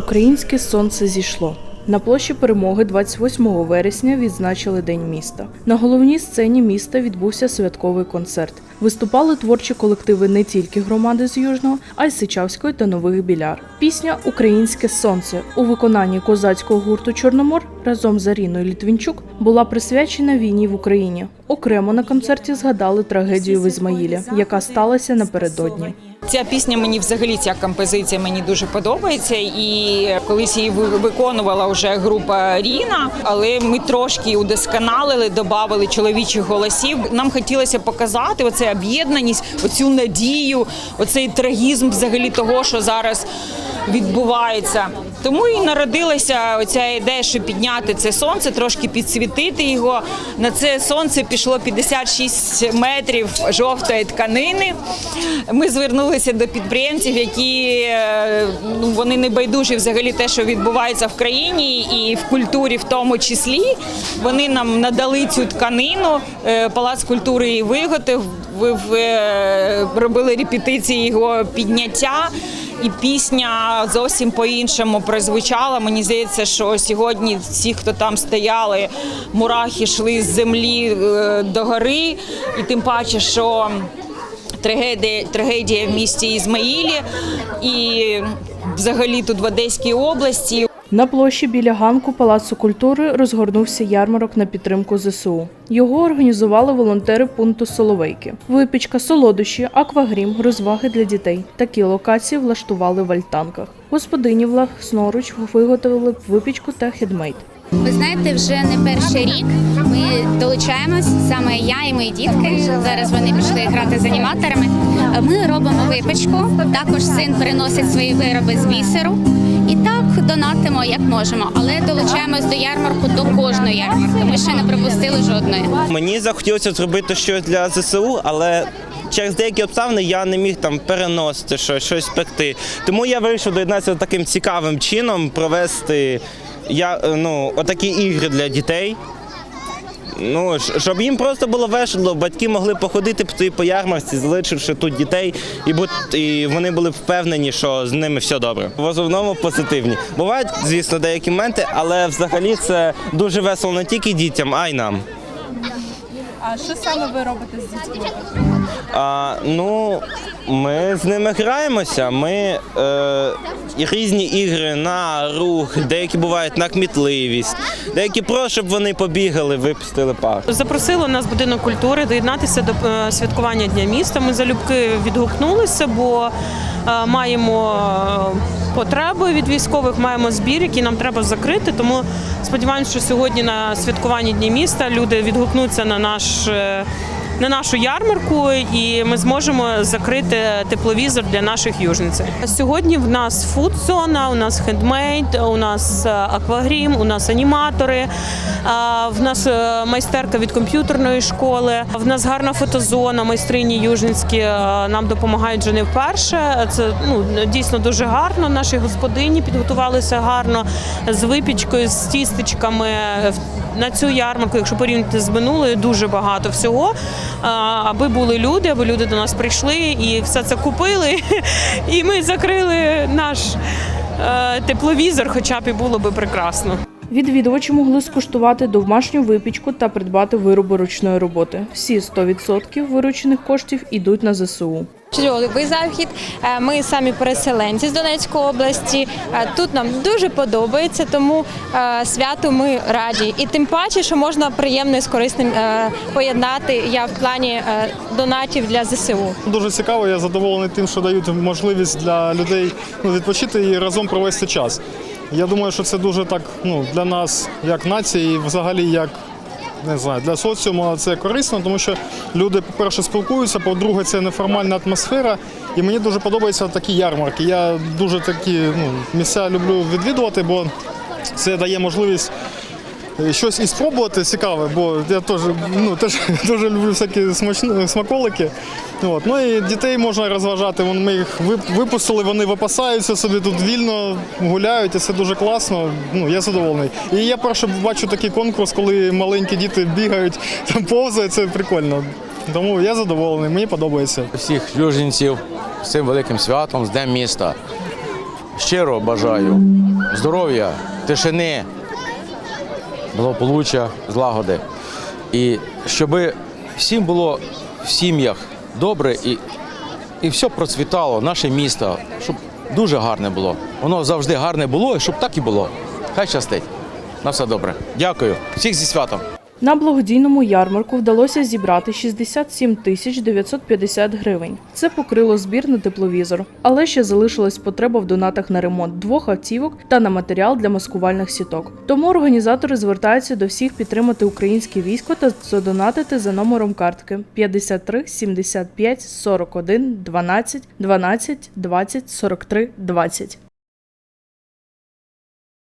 Українське сонце зійшло. На площі перемоги 28 вересня відзначили День міста. На головній сцені міста відбувся святковий концерт. Виступали творчі колективи не тільки громади з Южного, а й Сичавської та Нових Біляр. Пісня Українське сонце у виконанні козацького гурту Чорномор разом з Аріною Літвінчук була присвячена війні в Україні. Окремо на концерті згадали трагедію в Ізмаїлі, яка сталася напередодні. Ця пісня мені взагалі ця композиція мені дуже подобається. І колись її ви- виконувала вже група Ріна, але ми трошки удосконалили, додали чоловічих голосів. Нам хотілося показати оце об'єднаність, оцю надію, оцей трагізм взагалі того, що зараз відбувається. Тому і народилася оця ідея, що підняти це сонце, трошки підсвітити його. На це сонце пішло 56 метрів жовтої тканини. Ми звернулися до підприємців, які е, ну вони не байдужі взагалі те, що відбувається в країні, і в культурі, в тому числі. Вони нам надали цю тканину. Е, Палац культури її виготовив. ви- ви, е, робили репетиції його підняття. І пісня зовсім по-іншому прозвучала. Мені здається, що сьогодні всі, хто там стояли, мурахи йшли з землі е, до гори, і тим паче, що трагедія, трагедія в місті Ізмаїлі і взагалі тут в Одеській області. На площі біля ганку Палацу культури розгорнувся ярмарок на підтримку ЗСУ. Його організували волонтери пункту Соловейки. Випічка, солодощі, аквагрім, розваги для дітей. Такі локації влаштували в альтанках. Господині власноруч виготовили випічку та хедмейд. Ви знаєте, вже не перший рік ми долучаємось, саме я і мої дітки. Зараз вони пішли грати з аніматорами. Ми робимо випічку. Також син приносить свої вироби з бісеру. Донатимо як можемо, але долучаємось до ярмарку до кожної ярмарки. Ми ще не пропустили жодної. Мені захотілося зробити щось для ЗСУ, але через деякі обставини я не міг там переносити щось, щось пекти. Тому я вирішив доєднатися таким цікавим чином, провести я, е, ну, отакі ігри для дітей. Ну, щоб їм просто було весело, батьки могли походити по ярмарці, залишивши тут дітей, і, бут- і вони були впевнені, що з ними все добре. В основному позитивні. Бувають, звісно, деякі моменти, але взагалі це дуже весело не тільки дітям, а й нам. А що саме ви робите з дітьми? А, ну, ми з ними граємося. Ми е, різні ігри на рух, деякі бувають на кмітливість, деякі просто, щоб вони побігали, випустили пар. Запросили нас будинок культури доєднатися до е, святкування Дня міста. Ми залюбки відгукнулися, бо е, маємо е, потреби від військових, маємо збір, який нам треба закрити. Тому сподіваємося, що сьогодні на святкуванні Дня міста люди відгукнуться на наш. Е, На нашу ярмарку, і ми зможемо закрити тепловізор для наших южниць. Сьогодні в нас фуд-зона, у нас хендмейд, у нас е, аквагрім, у нас аніматори, в нас е, майстерка від комп'ютерної школи. В нас гарна фотозона, майстрині южницькі е, нам допомагають вже не вперше. Це ну дійсно дуже гарно. Наші господині підготувалися гарно з випічкою, з тістечками. На цю ярмарку, якщо порівняти з минулою, дуже багато всього. Аби були люди, аби люди до нас прийшли і все це купили. І ми закрили наш е, тепловізор, хоча б і було би прекрасно. Відвідувачі могли скуштувати домашню випічку та придбати вироби ручної роботи. Всі 100% виручених коштів ідуть на ЗСУ. Чудовий захід. Е, Ми самі переселенці з Донецької області. Е, Тут нам дуже подобається, тому е, святу ми раді. І тим паче, що можна приємно і з корисним поєднати я в плані донатів для ЗСУ. Дуже цікаво, я задоволений тим, що дають можливість для людей ну, відпочити і разом провести час. Я думаю, що це дуже так ну, для нас, як нації, і взагалі як не знаю, для соціуму це корисно, тому що люди, по-перше, спілкуються, по-друге, це неформальна атмосфера. І мені дуже подобаються такі ярмарки. Я дуже такі ну, місця люблю відвідувати, бо це дає можливість щось і спробувати цікаве, бо я теж, ну, теж дуже люблю всякі смачні смаколики. От. Ну і дітей можна розважати. Ми їх випустили, вони випасаються собі тут вільно гуляють, і це дуже класно. Ну, я задоволений. І я перше бачу такий конкурс, коли маленькі діти бігають, там повзають, це прикольно. Тому я задоволений, мені подобається. всіх южинців з цим великим святом, з Днем міста. щиро бажаю здоров'я, тишини, благополуччя, злагоди. І щоб всім було в сім'ях добре і, і все процвітало, наше місто, щоб дуже гарне було. Воно завжди гарне було, і щоб так і було. Хай щастить. На все добре. Дякую. Всіх зі святом. На благодійному ярмарку вдалося зібрати 67 тисяч 950 гривень. Це покрило збір на тепловізор, але ще залишилась потреба в донатах на ремонт двох автівок та на матеріал для маскувальних сіток. Тому організатори звертаються до всіх підтримати українське військо та задонатити за номером картки 53 75 41 12 12 20 43 20.